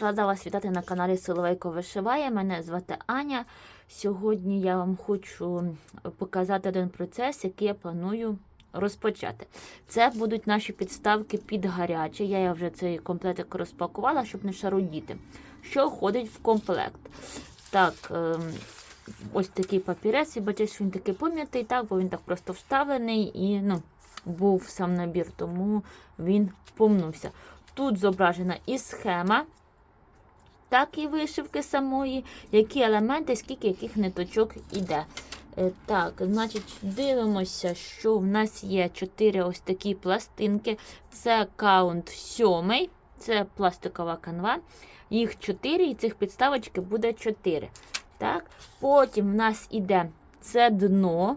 Рада вас вітати на каналі Соловейко Вишиває. Мене звати Аня. Сьогодні я вам хочу показати один процес, який я планую розпочати. Це будуть наші підставки під гаряче. Я вже цей комплектик розпакувала, щоб не шарудіти. Що входить в комплект? Так, ем, ось такий папірець, і бачиш, що він такий пом'ятий, так, бо він так просто вставлений і ну, був сам набір, тому він помнувся. Тут зображена і схема, так і вишивки самої, які елементи, скільки яких ниточок іде. Е, Так, значить, дивимося, що в нас є 4 ось такі пластинки. Це каунт 7, це пластикова канва. Їх 4, і цих підставочки буде 4. Так? Потім в нас іде це дно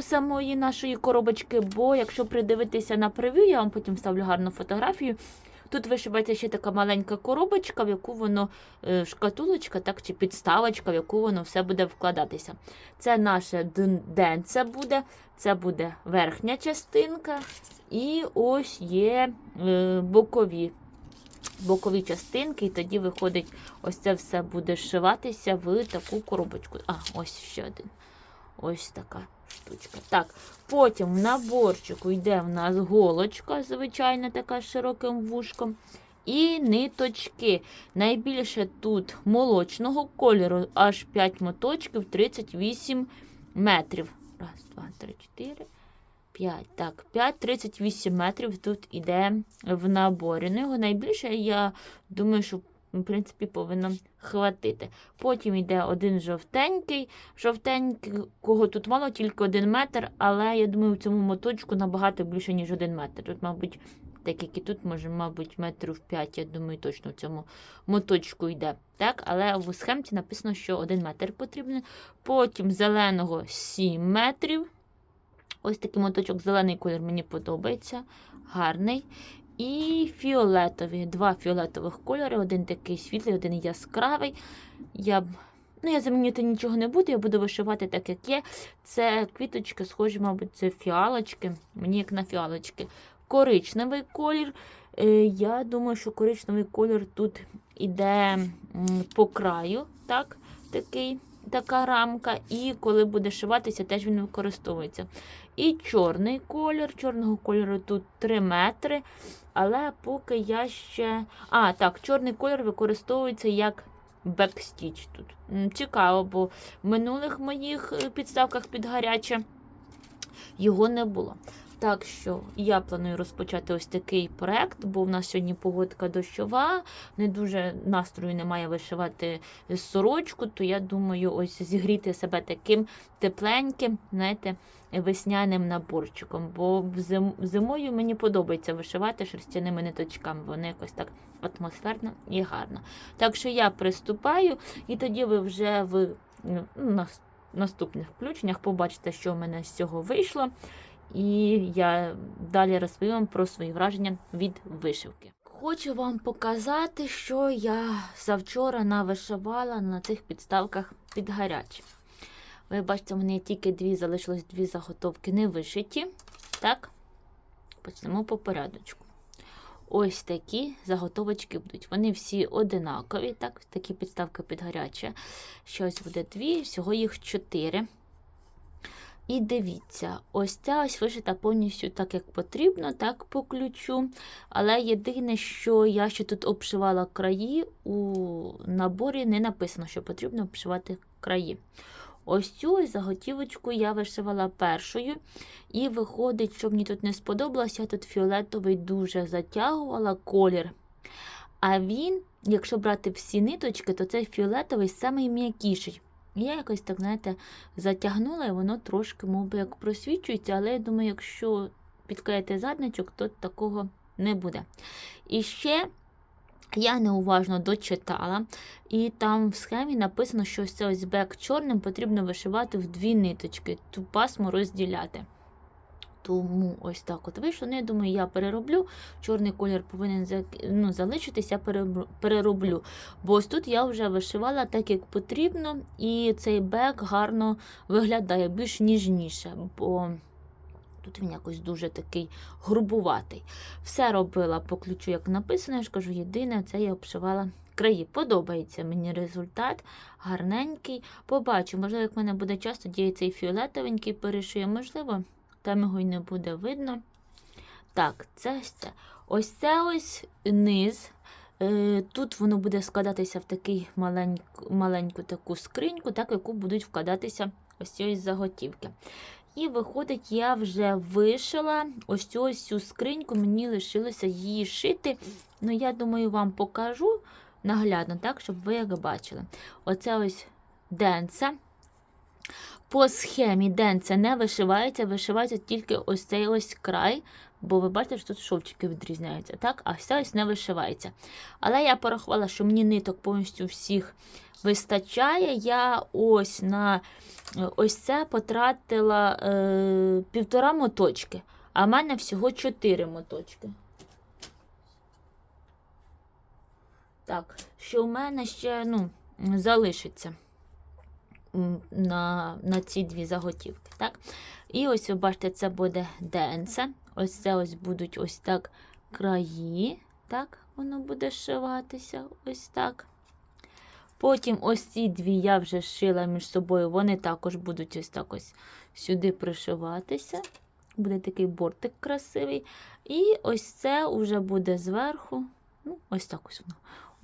самої нашої коробочки, бо якщо придивитися на прев'ю, я вам потім ставлю гарну фотографію. Тут вишивається ще така маленька коробочка, в яку воно е, шкатулочка, так, чи підставочка, в яку воно все буде вкладатися. Це наше денце буде, це буде верхня частинка, і ось є е, бокові. Бокові частинки, і тоді виходить, ось це все буде зшиватися в таку коробочку. А, ось ще один. Ось така штучка. Так, потім в наборчику йде в нас голочка, звичайна така з широким вушком. І ниточки. Найбільше тут молочного кольору, аж 5 моточків, 38 метрів. Раз, два, три, чотири. 5. Так, 5, 38 метрів тут іде в наборі. Ну, його найбільше, я думаю, що в принципі, повинно хватити. Потім йде один жовтенький. Жовтенький, кого тут мало, тільки один метр, але я думаю, в цьому моточку набагато більше, ніж один метр. Тут, мабуть, так як і тут, може, мабуть, метрів 5, я думаю, точно в цьому моточку йде. Так, Але в схемці написано, що один метр потрібен. Потім зеленого 7 метрів. Ось такий моточок, зелений колір мені подобається. Гарний. І фіолетові. Два фіолетових кольори, один такий світлий, один яскравий. Я ну, я замінювати нічого не буду, я буду вишивати так, як є. Це квіточки, схожі, мабуть, це фіалочки. Мені як на фіалочки. Коричневий колір. Е, Я думаю, що коричневий колір тут іде по краю. так, такий. Така рамка, і коли буде шиватися, теж він використовується. І чорний колір. Чорного кольору тут 3 метри. Але поки я ще. А, так, чорний колір використовується як бекстіч тут. Цікаво, бо в минулих моїх е, підставках під гаряче його не було. Так що я планую розпочати ось такий проект, бо в нас сьогодні погодка дощова, не дуже настрою немає вишивати сорочку, то я думаю, ось зігріти себе таким тепленьким, знаєте, весняним наборчиком. Бо зим, зимою мені подобається вишивати шерстяними ниточками, вони якось так атмосферно і гарно. Так що я приступаю, і тоді ви вже в ну, наступних включеннях побачите, що в мене з цього вийшло. І я далі розповім вам про свої враження від вишивки. Хочу вам показати, що я завчора навишивала на цих підставках під гаряче. Ви бачите, у мене тільки дві залишилось дві заготовки не вишиті. Так, почнемо по порядочку. Ось такі заготовочки будуть. Вони всі одинакові, так, такі підставки під гаряче. Щось буде дві, всього їх чотири. І дивіться, ось ця ось вишита повністю так, як потрібно, так по ключу. Але єдине, що я ще тут обшивала краї, у наборі не написано, що потрібно обшивати краї. Ось цю ось заготівочку я вишивала першою. І виходить, що мені тут не сподобалось, я тут фіолетовий дуже затягувала колір. А він, якщо брати всі ниточки, то цей фіолетовий самий м'якіший. Я якось так, знаєте, затягнула, і воно трошки, мов би, як просвічується, але я думаю, якщо підклеїти задничок, то такого не буде. І ще я неуважно дочитала, і там в схемі написано, що ось це ось бек чорним потрібно вишивати в дві ниточки, ту пасму розділяти. Тому ось так от вийшло. Ну, я думаю, я перероблю. Чорний колір повинен ну, залишитись, я перероблю. Бо ось тут я вже вишивала так, як потрібно, і цей бек гарно виглядає більш ніжніше. Бо Тут він якось дуже такий грубуватий. Все робила по ключу, як написано, я ж кажу, єдине, це я обшивала краї. Подобається мені результат, гарненький. Побачу, можливо, як в мене буде час, тоді я цей фіолетовенький перешию, можливо, там його й не буде видно. Так, це ось це. Ось це ось низ. Е, Тут воно буде складатися в такий маленьку, маленьку таку скриньку, так, в яку будуть вкладатися ось ці ось заготівки. І виходить, я вже вишила ось цю ось цю скриньку, мені лишилося її шити. Ну, я думаю, вам покажу наглядно, так, щоб ви як бачили. Оце ось денце. По схемі денце не вишивається, вишивається тільки ось цей ось край, бо ви бачите, що тут шовчики відрізняються, так? а все ось не вишивається. Але я порахувала, що мені ниток повністю всіх вистачає. Я ось на ось це потратила е, півтора моточки, а в мене всього чотири моточки. Так, що в мене ще ну, залишиться на, на ці дві заготівки. Так? І ось ви бачите, це буде денце. Ось це ось будуть ось так краї. Так, воно буде шиватися. Ось так. Потім ось ці дві я вже шила між собою, вони також будуть ось так ось сюди пришиватися. Буде такий бортик красивий. І ось це вже буде зверху. Ну, ось так ось воно.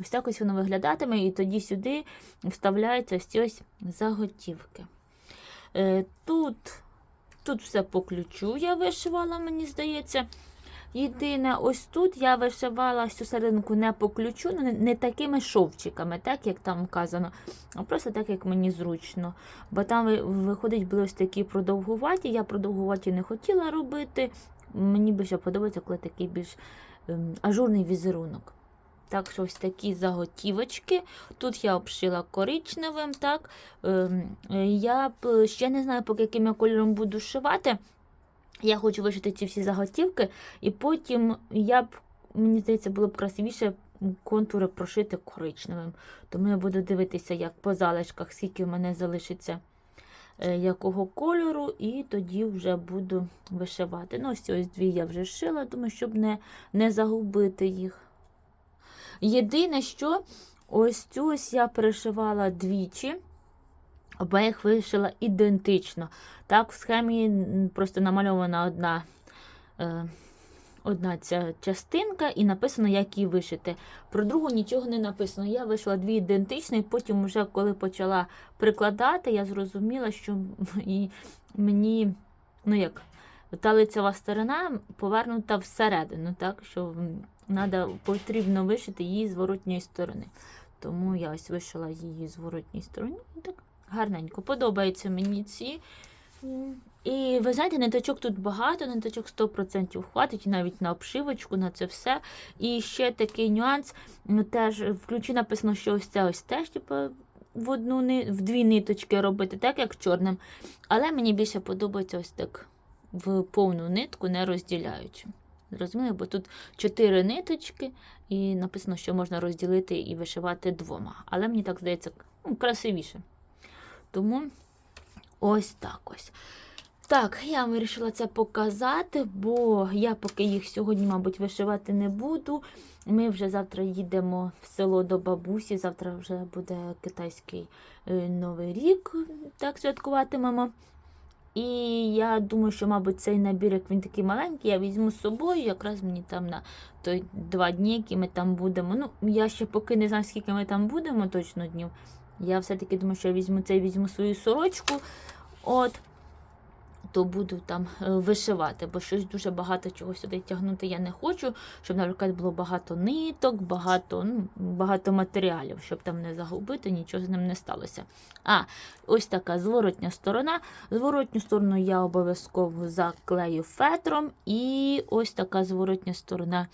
Ось так ось воно виглядатиме, і тоді сюди вставляються ось ось заготівки. Е, тут, тут все по ключу я вишивала, мені здається. Єдине, ось тут я вишивала цю серединку не по ключу, ну, не, не такими шовчиками, так як там вказано, а просто так, як мені зручно. Бо там виходить були ось такі продовгуваті. Я продовгуваті не хотіла робити. Мені більше подобається, коли такий більш ем, ажурний візерунок. Так що ось такі заготівочки. Тут я обшила коричневим. так. Ем, е, Я ще не знаю, поки яким я кольором буду шивати. Я хочу вишити ці всі заготівки, і потім я б, мені здається, було б красивіше контури прошити коричневим. Тому я буду дивитися, як по залишках, скільки в мене залишиться е, якого кольору, і тоді вже буду вишивати. Ну, ось ось дві я вже шила, тому щоб не, не загубити їх. Єдине, що ось цю я перешивала двічі. Оба їх вишила ідентично. Так, в схемі просто намальована одна, е, одна ця частинка і написано, як її вишити. Про другу нічого не написано. Я вишила дві ідентичні, і потім, вже коли почала прикладати, я зрозуміла, що мені, ну як, та лицева сторона повернута всередину, так, що треба, потрібно вишити її з зворотньої сторони. Тому я ось вишила її з зворотній сторони. Так гарненько. Подобаються мені ці. І ви знаєте, ниточок тут багато, ниточок 100% хватить, навіть на обшивочку, на це все. І ще такий нюанс. ну, Теж в ключі написано, що ось це ось теж, типу, в одну в дві ниточки робити, так як чорним. Але мені більше подобається ось так в повну нитку, не розділяючи. Зрозуміли, бо тут чотири ниточки, і написано, що можна розділити і вишивати двома. Але мені так здається ну, красивіше. Тому ось так ось. Так, я вирішила це показати, бо я поки їх сьогодні, мабуть, вишивати не буду. Ми вже завтра їдемо в село до бабусі. Завтра вже буде китайський е, новий рік, так святкуватимемо. І я думаю, що, мабуть, цей набір, як він такий маленький, я візьму з собою, якраз мені там на той два дні, які ми там будемо. Ну, я ще поки не знаю, скільки ми там будемо точно днів. Я все-таки думаю, що я візьму цей, візьму свою сорочку, от, то буду там е, вишивати, бо щось дуже багато чого сюди тягнути я не хочу, щоб, наприклад, було багато ниток, багато, ну, багато матеріалів, щоб там не загубити, нічого з ним не сталося. А, ось така зворотня сторона. Зворотню сторону я обов'язково заклею фетром, і ось така зворотня сторона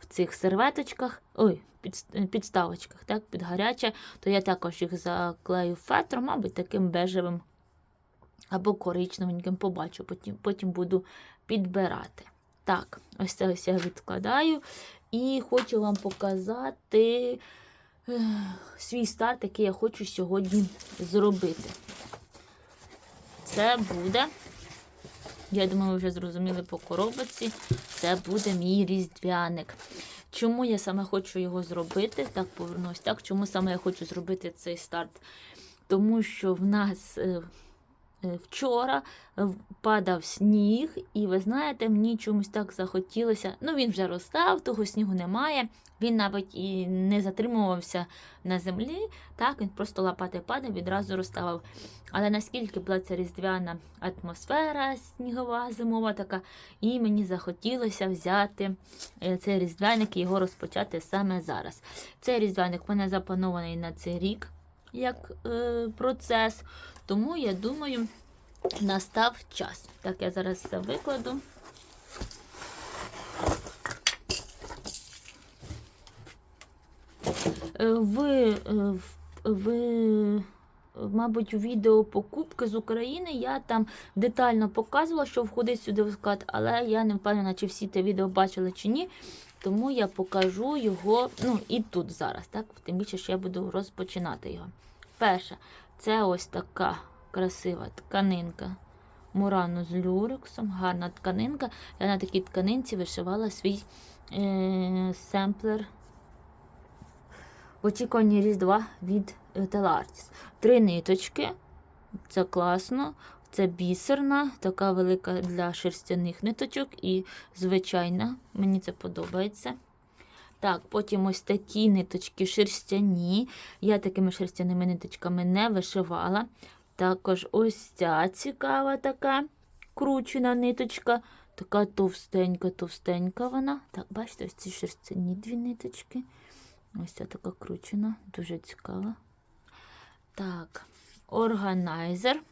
в цих серветочках, ой, під, підставочках, так, під гаряче, то я також їх заклею фетром, мабуть, таким бежевим або коричневеньким, побачу, потім, потім буду підбирати. Так, ось це ось я відкладаю. І хочу вам показати свій старт, який я хочу сьогодні зробити. Це буде Я думаю, ви вже зрозуміли по коробочці. Це буде мій різдвяник. Чому я саме хочу його зробити? Так, повернусь. Так, чому саме я хочу зробити цей старт? Тому що в нас е, е, вчора е, падав сніг, і ви знаєте, мені чомусь так захотілося. Ну, він вже розстав, того снігу немає. Він навіть і не затримувався на землі, так, він просто лопати падав, відразу розставав. Але наскільки була ця різдвяна атмосфера снігова, зимова така, і мені захотілося взяти е, цей різдвяник і його розпочати саме зараз. Цей різдвяник в мене запланований на цей рік як е, процес, тому я думаю, настав час. Так, я зараз все викладу. Е, Ви, е, ви, мабуть, у відео покупки з України я там детально показувала, що входить сюди в склад, але я не впевнена, чи всі те відео бачили чи ні. Тому я покажу його ну, і тут зараз. Так? Тим більше, що я буду розпочинати його. Перше, це ось така красива тканинка Мурану з люрексом. Гарна тканинка. Я на такій тканинці вишивала свій е- семплер в Різдва від е, Телартіс. Три ниточки. Це класно. Це бісерна, така велика для шерстяних ниточок і звичайна. Мені це подобається. Так, потім ось такі ниточки шерстяні. Я такими шерстяними ниточками не вишивала. Також ось ця цікава така кручена ниточка. Така товстенька, товстенька вона. Так, бачите, ось ці шерстяні дві ниточки. Ось ця така кручена, дуже цікава. Так, органайзер.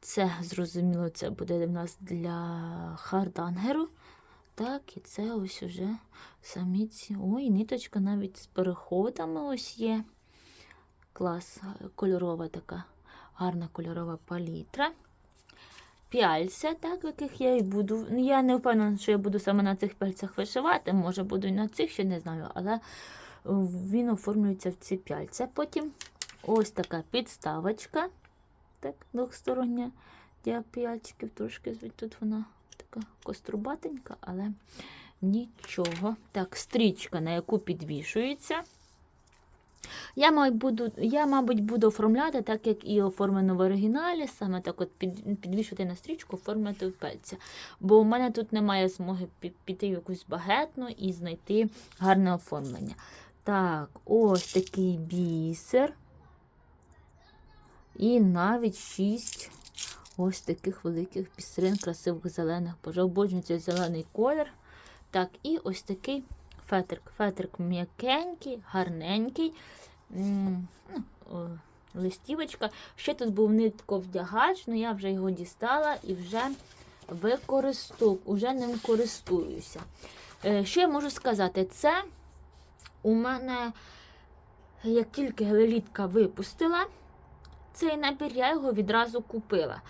Це, зрозуміло, це буде в нас для хардангеру. Так, і це ось уже самі ці. Ой, ниточка навіть з переходами ось є. Клас, кольорова така, гарна кольорова палітра. Пяльця, так, яких я і буду. Я не впевнена, що я буду саме на цих пяльцях вишивати. Може, буду і на цих, ще не знаю, але він оформлюється в ці пяльця. Потім ось така підставочка. Так, двохстороння для п'яльчиків. Трошки тут вона така кострубатенька, але нічого. Так, стрічка, на яку підвішується. Я, мабуть, буду, я, мабуть, буду оформляти, так як і оформлено в оригіналі, саме так от під, підвішувати на стрічку, оформити в пельця. Бо у мене тут немає змоги піти в якусь багетну і знайти гарне оформлення. Так, ось такий бісер. І навіть шість ось таких великих бісерин, красивих зелених. Боже, обожнюю цей зелений колір. Так, і ось такий фетрик. Фетрик м'якенький, гарненький. Ну, Листівочка. Ще тут був нитковдягач, але я вже його дістала і вже використовую, вже ним користуюся. Е, Що я можу сказати? Це у мене, як тільки Гелелітка випустила, цей набір я його відразу купила.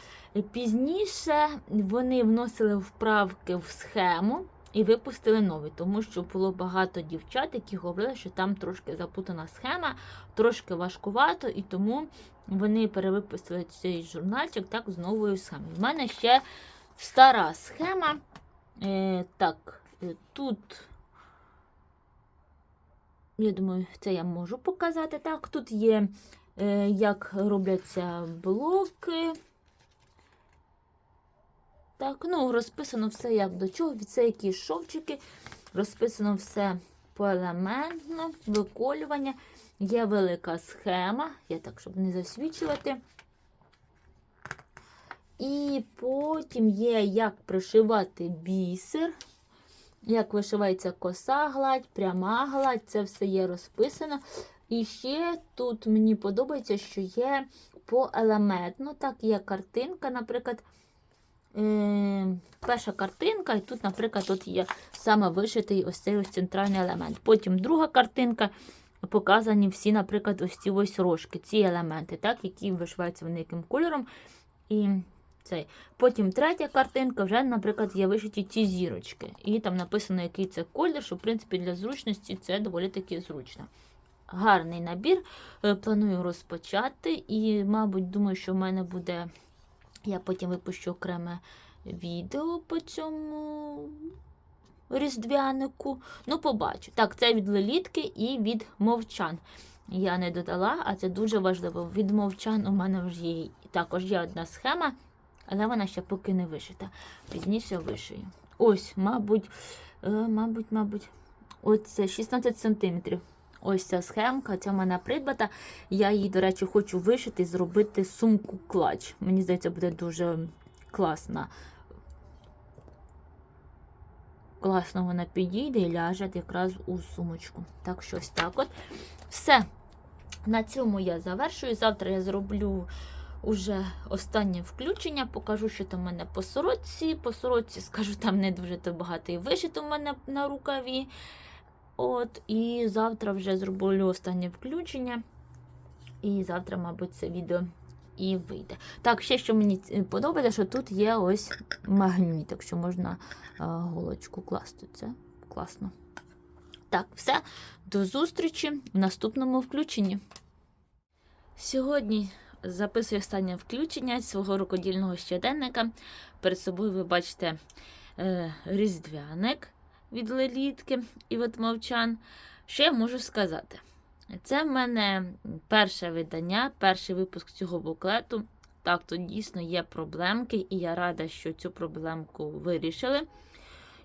Пізніше вони вносили вправки в схему і випустили новий, тому що було багато дівчат, які говорили, що там трошки запутана схема, трошки важкувато, і тому вони перевипустили цей журнальчик так з новою схемою. У мене ще стара схема. Е, Так, е, тут. Я думаю, це я можу показати. Так, тут є як робляться блоки. Так, ну, розписано все як до чого, це які шовчики, розписано все поелементно, виколювання. Є велика схема, я так, щоб не засвічувати. І потім є, як пришивати бісер, як вишивається коса гладь, пряма гладь, це все є розписано. І ще тут мені подобається, що є поелементно. Так, є картинка, наприклад, е, перша картинка, і тут, наприклад, тут є саме вишитий ось цей ось центральний елемент. Потім друга картинка. Показані всі, наприклад, ось ці ось рожки, ці елементи, так, які вишиваються великим кольором. І цей. Потім третя картинка, вже, наприклад, є вишиті ці зірочки. І там написано, який це колір, що, в принципі, для зручності це доволі таки зручно гарний набір. Е, Планую розпочати. І, мабуть, думаю, що в мене буде Я потім випущу окреме відео по цьому різдвянику. Ну, побачу. Так, це від лелітки і від мовчан. Я не додала, а це дуже важливо. Від мовчан у мене вже є також є одна схема, але вона ще поки не вишита. Пізніше вишию. Ось, мабуть, е, мабуть, мабуть, оце 16 сантиметрів. Ось ця схемка, ця мене придбата. Я її, до речі, хочу вишити і зробити сумку клач. Мені здається, буде дуже класна. Класно вона підійде і ляже якраз у сумочку. Так, щось так от. Все. На цьому я завершую. Завтра я зроблю уже останнє включення. Покажу, що там в мене по сорочці. По сорочці, скажу, там не дуже то багато і вишито в мене на рукаві. От, і завтра вже зроблю останнє включення. І завтра, мабуть, це відео і вийде. Так, ще що мені подобається, що тут є ось магніт, так що можна а, голочку класти. Це класно. Так, все. До зустрічі в наступному включенні. Сьогодні записую останнє включення свого рукодільного щоденника. Перед собою ви бачите е, різдвяник від лелітки і від мовчан. Що я можу сказати? Це в мене перше видання, перший випуск цього буклету. Так, тут дійсно є проблемки, і я рада, що цю проблемку вирішили.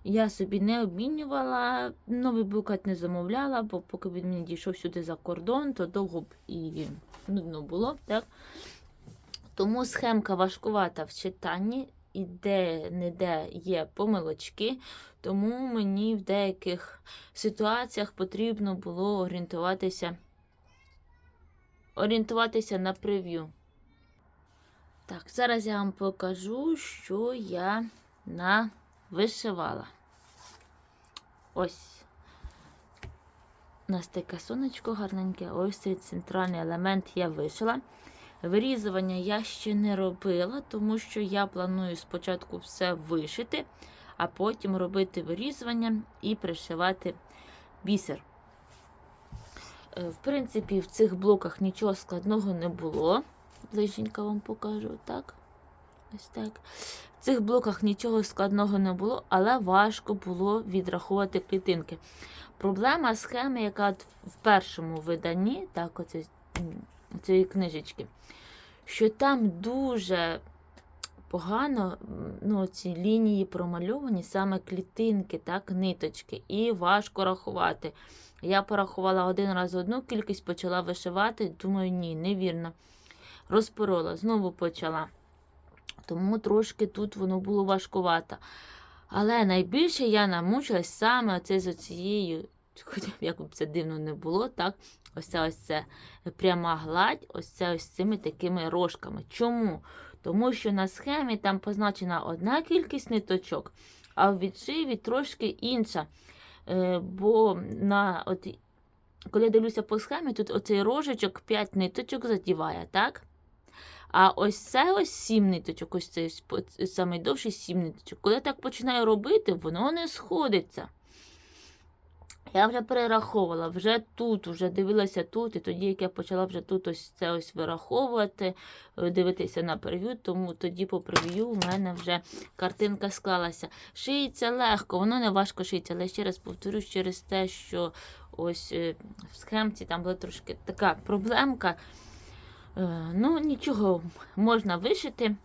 Я собі не обмінювала, новий буклет не замовляла, бо поки він мені дійшов сюди за кордон, то довго б і нудно було. Так? Тому схемка важкувата в читанні, і де-не-де є помилочки, тому мені в деяких ситуаціях потрібно було орієнтуватися, орієнтуватися на прев'ю. Так, зараз я вам покажу, що я на вишивала. Ось. У нас таке сонечко гарненьке. Ось цей центральний елемент я вишила. Вирізування я ще не робила, тому що я планую спочатку все вишити, а потім робити вирізування і пришивати бісер. Е, В принципі, в цих блоках нічого складного не було. Ближенько вам покажу, так? Ось так. В цих блоках нічого складного не було, але важко було відраховувати клітинки. Проблема схеми, яка в першому виданні, так, оце, цієї книжечки, що там дуже погано ну, ці лінії промальовані, саме клітинки, так, ниточки, і важко рахувати. Я порахувала один раз одну кількість, почала вишивати, думаю, ні, невірно. Розпорола, знову почала. Тому трошки тут воно було важкувато. Але найбільше я намучилась саме оце з оцією, хоча б як б це дивно не було, так? Ось це ось це пряма гладь, ось це ось цими такими рожками. Чому? Тому що на схемі там позначена одна кількість ниточок, а в відшиві трошки інша. Е, бо на, от, коли я дивлюся по схемі, тут оцей рожечок 5 ниточок задіває, так? А ось це ось 7 ниточок, ось цей самий довший 7 ниточок. Коли я так починаю робити, воно не сходиться. Я вже перераховувала, вже тут, вже дивилася тут, і тоді, як я почала вже тут ось це ось вираховувати, е, дивитися на прев'ю, тому тоді по прев'ю у мене вже картинка склалася. Шиється легко, воно не важко шиється, але ще раз повторюсь через те, що ось е, в схемці там була трошки така проблемка. Е, Ну, нічого, можна вишити,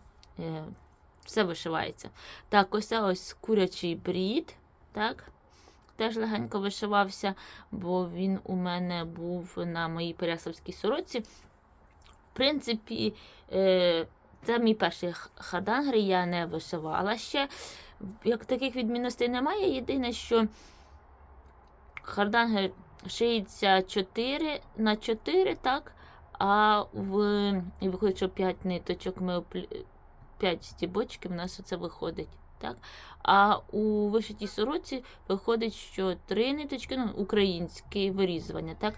все вишивається. Так, ось ось курячий брід, так, теж легенько вишивався, бо він у мене був на моїй переяславській сорочці. В принципі, е, це мій перший х- хардангер, я не вишивала ще. Як таких відмінностей немає. Єдине, що хардангер шиється 4 на 4, так? А в виходить, що 5 ниточок ми 5 стібочків у нас оце виходить. Так? А у вишитій сороці виходить, що 3 ниточки, ну, українське вирізування, так?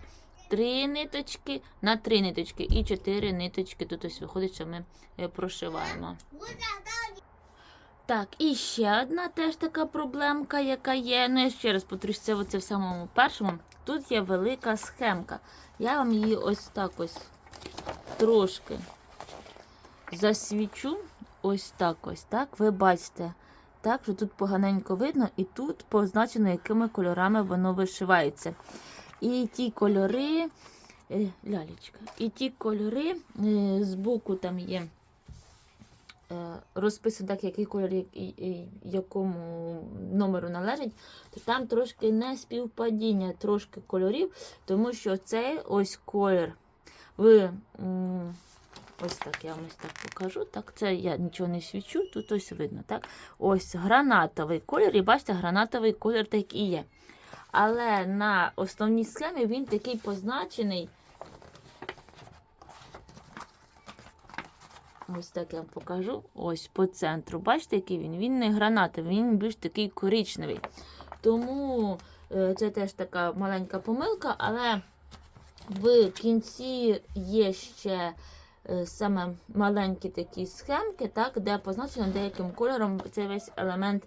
3 ниточки на 3 ниточки і 4 ниточки. Тут ось виходить, що ми е, прошиваємо. Так, і ще одна теж така проблемка, яка є. Ну, я ще раз повторюсь, це оце в самому першому. Тут є велика схемка. Я вам її ось так ось трошки засвічу. ось так ось так. Ви бачите, так, що тут поганенько видно, і тут позначено, якими кольорами воно вишивається. І ті кольори, е, лялечка, і ті кольори е, збоку там є. е, Розписано так, який кольор якому номеру належить, то там трошки не співпадіння трошки кольорів, тому що цей ось колір. М, ось так я вам ось так покажу. Так, це я нічого не свічу, тут ось видно. так. Ось гранатовий колір, і бачите, гранатовий колір так і є. Але на основній схемі він такий позначений. Ось так я вам покажу. Ось по центру. Бачите, який він? Він не гранатовий, він більш такий коричневий. Тому е, це теж така маленька помилка, але в кінці є ще саме маленькі такі схемки, так, де позначено деяким кольором цей весь елемент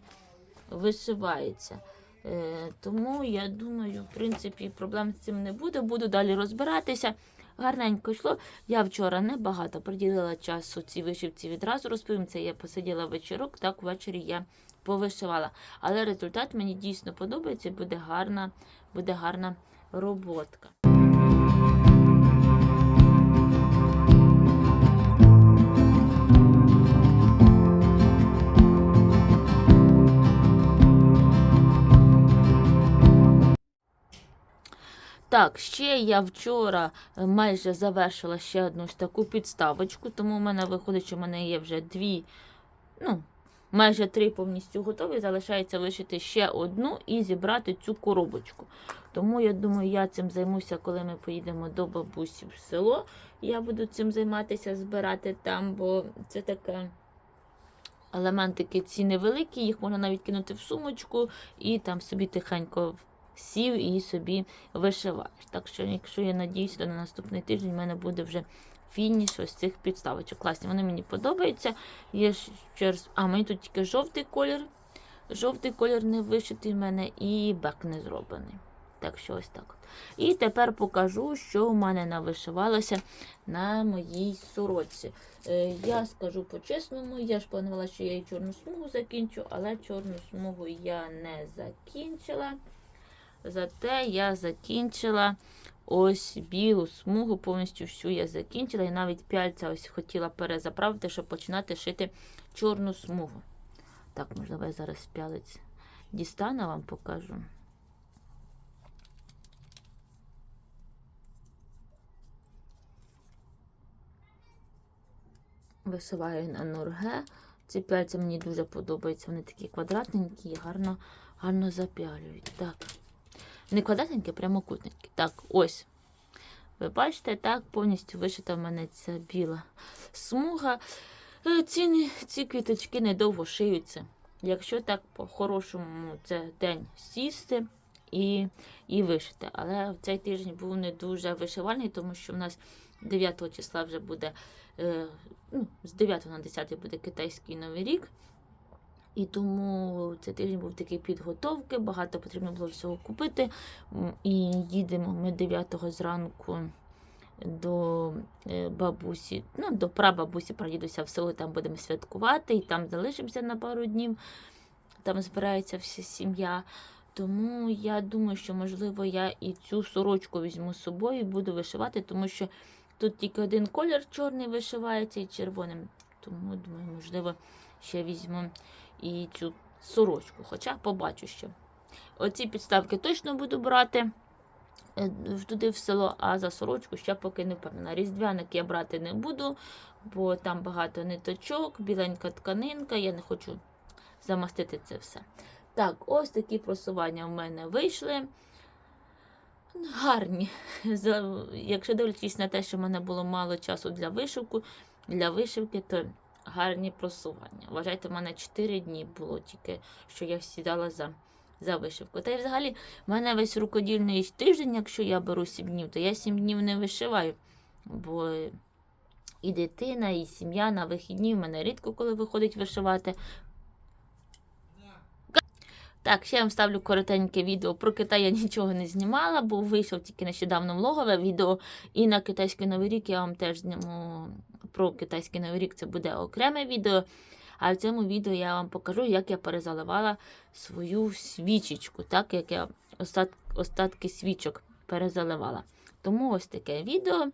вишивається. Е, Тому я думаю, в принципі, проблем з цим не буде. Буду далі розбиратися. Гарненько йшло. Я вчора небагато приділила часу цій вишивці відразу розповім. Це я посиділа вечірок, так ввечері я повишивала. Але результат мені дійсно подобається, буде гарна, буде гарна роботка. Так, ще я вчора е, майже завершила ще одну таку підставочку, тому в мене виходить, що в мене є вже дві, ну, майже три повністю готові. Залишається лишити ще одну і зібрати цю коробочку. Тому я думаю, я цим займуся, коли ми поїдемо до бабусі в село. Я буду цим займатися, збирати там, бо це таке. Елементики ці невеликі, їх можна навіть кинути в сумочку і там собі тихенько сів і собі вишиваєш. Так що, якщо я надіюся, то на наступний тиждень в мене буде вже фініш ось цих підставочок. Класні, вони мені подобаються. Є ще раз, а мені тут тільки жовтий колір. Жовтий колір не вишитий в мене і бек не зроблений. Так що ось так. І тепер покажу, що у мене навишивалося на моїй сорочці. Е, я скажу по-чесному, я ж планувала, що я і чорну смугу закінчу, але чорну смугу я не закінчила. Зате я закінчила ось білу смугу, повністю всю я закінчила. І навіть пяльця ось хотіла перезаправити, щоб починати шити чорну смугу. Так, можливо, я зараз пялець дістану, вам покажу. Вишиваю на норге. Ці пяльці мені дуже подобаються. Вони такі квадратненькі і гарно, гарно запялюють. Так. Не квадратненькі, а прямокутненькі. Так, ось. Ви бачите, так, повністю вишита в мене ця біла смуга. Е, Ці, ці квіточки недовго шиються. Якщо так по-хорошому, це день сісти і, і вишити. Але цей тиждень був не дуже вишивальний, тому що в нас 9 числа вже буде, е, ну, з 9 на 10 буде китайський новий рік. І тому цей тиждень був такий підготовки, багато потрібно було всього купити. І їдемо ми 9 зранку до е, бабусі, ну, до прабабусі приїдуся в село, там будемо святкувати, і там залишимося на пару днів. Там збирається вся сім'я. Тому я думаю, що можливо я і цю сорочку візьму з собою і буду вишивати, тому що тут тільки один колір чорний вишивається і червоним. Тому думаю, можливо, ще візьму і цю сорочку, хоча побачу ще. Оці підставки точно буду брати е, туди в село, а за сорочку ще поки не впевнена. Різдвяник я брати не буду, бо там багато ниточок, біленька тканинка, я не хочу замастити це все. Так, ось такі просування в мене вийшли. Гарні. Якщо дивлячись на те, що в мене було мало часу для вишивку, для вишивки, то гарні просування. Вважайте, в мене 4 дні було тільки, що я сідала за, за вишивку. Та й взагалі, в мене весь рукодільний тиждень, якщо я беру 7 днів, то я 7 днів не вишиваю. Бо і дитина, і сім'я на вихідні в мене рідко коли виходить вишивати. Так, ще я вам ставлю коротеньке відео. Про Китай я нічого не знімала, бо вийшов тільки нещодавно влогове відео. І на китайський новий рік я вам теж зніму про китайський новий рік це буде окреме відео. А в цьому відео я вам покажу, як я перезаливала свою свічечку, так як я остатки свічок перезаливала. Тому ось таке відео.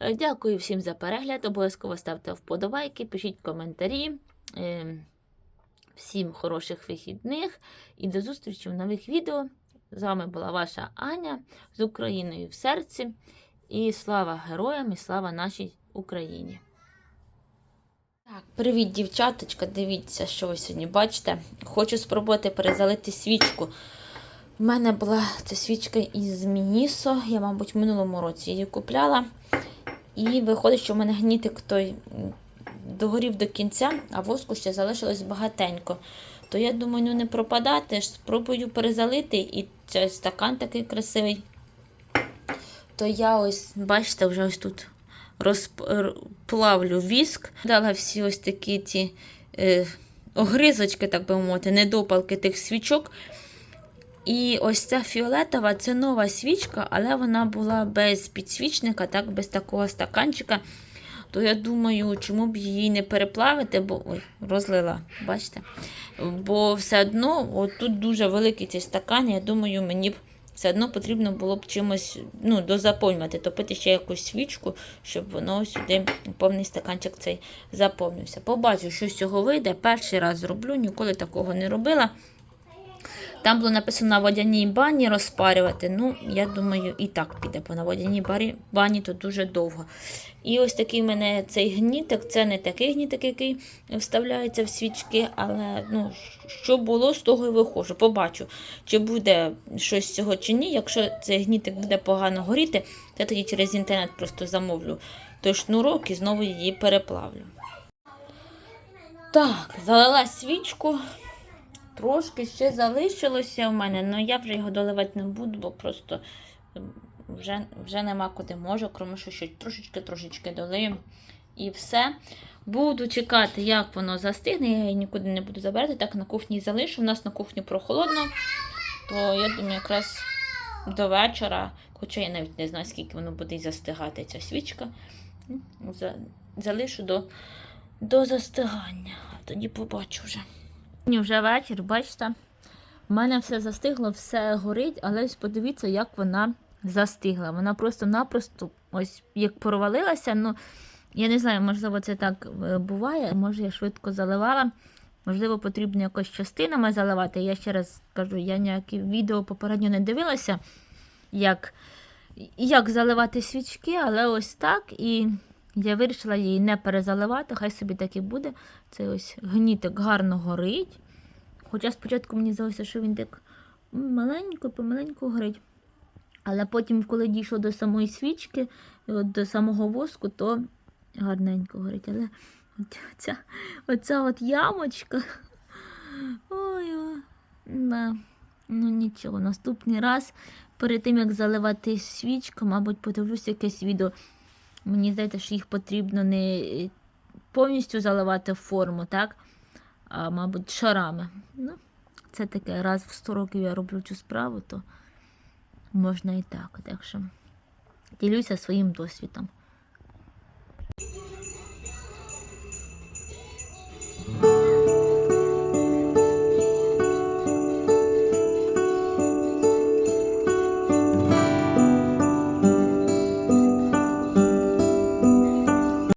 Е, Дякую всім за перегляд. Обов'язково ставте вподобайки, пишіть коментарі. Е, Всім хороших вихідних і до зустрічі в нових відео. З вами була ваша Аня з Україною в серці. І слава героям, і слава нашій Україні. Так, привіт, дівчаточка. Дивіться, що ви сьогодні бачите. Хочу спробувати перезалити свічку. У мене була ця свічка із Мінісо. Я, мабуть, в минулому році її купляла. І виходить, що в мене гнітик той догорів до кінця, а воску ще залишилось багатенько. То я думаю, ну не пропадати, спробую перезалити. І цей стакан такий красивий. То я ось, бачите, вже ось тут розплавлю віск. Дала всі ось такі ті е, огризочки, так би мовити, недопалки тих свічок. І ось ця фіолетова це нова свічка, але вона була без підсвічника, так, без такого стаканчика. То я думаю, чому б її не переплавити, бо ой, розлила, бачите? Бо все одно, тут дуже великий цей стакан, я думаю, мені б все одно потрібно було б чимось ну, дозаповнювати, топити ще якусь свічку, щоб воно сюди повний стаканчик цей заповнився. Побачу, що з цього вийде. Перший раз зроблю, ніколи такого не робила. Там було написано на водяній бані розпарювати. Ну, я думаю, і так піде, бо на водяній бані то дуже довго. І ось такий в мене цей гнітик. Це не такий гнітик, який вставляється в свічки, але ну, що було, з того і виходжу. Побачу, чи буде щось з цього чи ні. Якщо цей гнітик буде погано горіти, я тоді через інтернет просто замовлю той шнурок і знову її переплавлю. Так, залила свічку. Трошки ще залишилося в мене, але я вже його доливати не буду, бо просто ем, вже, вже нема куди можу, крім що ще трошечки-трошечки долию. І все. Буду чекати, як воно застигне. Я її нікуди не буду забирати. Так на кухні залишу. У нас на кухні прохолодно, то я думаю, якраз до вечора, хоча я навіть не знаю, скільки воно буде застигати, ця свічка. Залишу до, до застигання. Тоді побачу вже. Вже вечір, бачите, в мене все застигло, все горить, але ось подивіться, як вона застигла. Вона просто-напросто ось як провалилася. Ну, я не знаю, можливо, це так е, буває. Може, я швидко заливала. Можливо, потрібно якось частинами заливати. Я ще раз кажу, я ніякі відео попередньо не дивилася, як, як заливати свічки, але ось так. І я вирішила її не перезаливати, хай собі так і буде. Цей ось гнітик гарно горить. Хоча спочатку мені здалося, що він так маленько, помаленьку горить. Але потім, коли дійшло до самої свічки, до самого воску, то гарненько горить. Але от ця, оця от ямочка. Ой, да. ну нічого, наступний раз, перед тим як заливати свічку, мабуть, подивлюся якесь відео. Мені здається, що їх потрібно не е, повністю заливати в форму, так? А, мабуть, шарами. Ну, Це таке, раз в 100 років я роблю цю справу, то можна і так. Так що ділюся своїм досвідом.